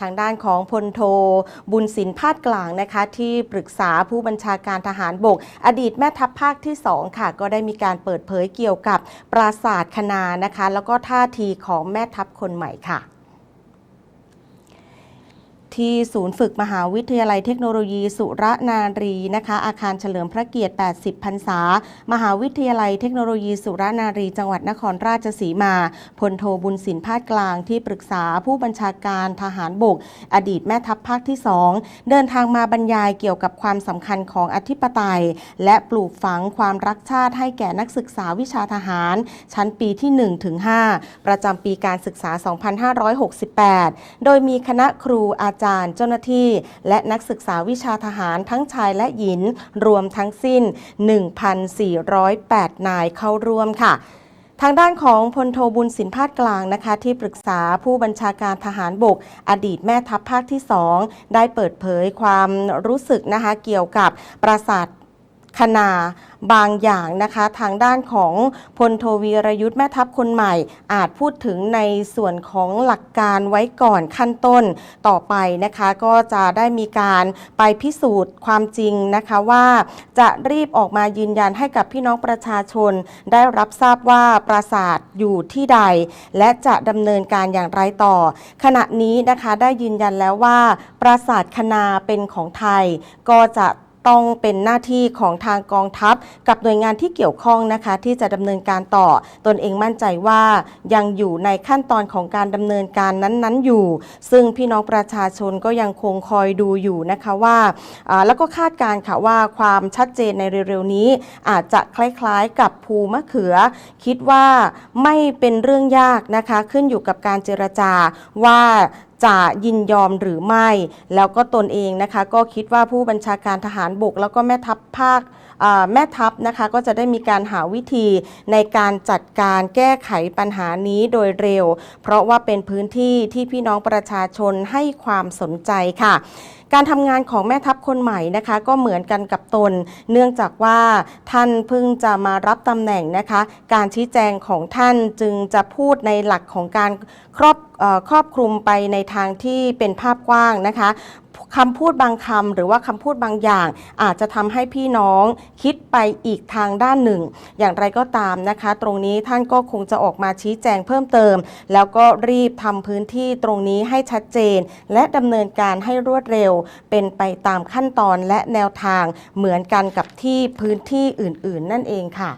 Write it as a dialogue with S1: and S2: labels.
S1: ทางด้านของพลโทบุญสินพาดกลางนะคะที่ปรึกษาผู้บัญชาการทหารบก อดีตแม่ทัพภาคที่ 2 ค่ะ ก็ได้มีการเปิดเผยเกี่ยวกับปราศาสตร์คณานะคะ แล้วก็ท่าทีของแม่ทัพคนใหม่ค่ะ ที่ศูนย์ฝึกมหาวิทยาลัยเทคโนโลยีสุรนารีนะคะ อาคารเฉลิมพระเกียรติ 80 พรรษา มหาวิทยาลัยเทคโนโลยีสุรนารี จังหวัดนครราชสีมา พลโทบุญสินพาดกลางที่ปรึกษาผู้บัญชาการทหารบก อดีตแม่ทัพภาคที่ 2 เดินทางมาบรรยายเกี่ยวกับความสำคัญของอธิปไตย และปลูกฝังความรักชาติให้แก่นักศึกษาวิชาทหาร ชั้นปีที่1ถึง5ประจำปีการศึกษา 2568 โดยมีคณะครูอาจารย์ เจ้าหน้าที่ และนักศึกษาวิชาทหารทั้งชายและหญิง รวมทั้งสิ้น 1,408 นายเข้าร่วมค่ะทางด้านของพลโทบุญสินพาดกลางนะคะที่ปรึกษาผู้บัญชาการทหารบก อดีตแม่ทัพภาคที่ 2 ได้เปิดเผยความรู้สึกนะคะเกี่ยวกับปราสาท คณาบางอย่างนะคะ ทางด้านของพลโทวีรยุทธ์แม่ทัพคนใหม่ อาจพูดถึงในส่วนของหลักการไว้ก่อนขั้นต้นต่อไปนะคะ ก็จะได้มีการไปพิสูจน์ความจริงนะคะว่าจะรีบออกมายืนยันให้กับพี่น้องประชาชน ได้รับทราบว่าปราสาทอยู่ที่ใด และจะดำเนินการอย่างไรต่อ ขณะนี้นะคะได้ยืนยันแล้วว่า ปราสาทคณาเป็นของไทยก็จะ ต้องเป็นหน้าที่ของทางกองทัพ กับหน่วยงานที่เกี่ยวข้องนะคะ ที่จะดำเนินการต่อ ตนเองมั่นใจว่ายังอยู่ในขั้นตอนของการดำเนินการนั้นๆอยู่ ซึ่งพี่น้องประชาชนก็ยังคงคอยดูอยู่นะคะว่า แล้วก็คาดการ์ค่ะว่าความชัดเจนในเร็วๆนี้ อาจจะคล้ายๆ กับภูมะเขือ คิดว่าไม่เป็นเรื่องยากนะคะ ขึ้นอยู่กับการเจรจาว่า จะยินยอมหรือไม่ แล้วก็ตนเองนะคะ ก็คิดว่าผู้บัญชาการทหารบก แล้วก็แม่ทัพภาคแม่ทัพนะคะก็จะได้มีการหาวิธีในการจัดการแก้ไขปัญหานี้โดยเร็ว เพราะว่าเป็นพื้นที่ที่พี่น้องประชาชนให้ความสนใจค่ะการทำงานของแม่ทัพคนใหม่นะคะ ก็เหมือนกันกับตน เนื่องจากว่าท่านเพิ่งจะมารับตำแหน่งนะคะ การชี้แจงของท่านจึงจะพูดในหลักของการครอบ ครอบคลุมไปในทางที่เป็นภาพกว้างนะคะคำพูดบางคำหรือว่าคำพูดบางอย่าง อาจจะทำให้พี่น้องคิดไปอีกทางด้านหนึ่ง อย่างไรก็ตามนะคะ ตรงนี้ท่านก็คงจะออกมาชี้แจงเพิ่มเติม แล้วก็รีบทำพื้นที่ตรงนี้ให้ชัดเจน และดำเนินการให้รวดเร็ว เป็นไปตามขั้นตอนและแนวทางเหมือนกันกับที่พื้นที่อื่น ๆ นั่นเองค่ะ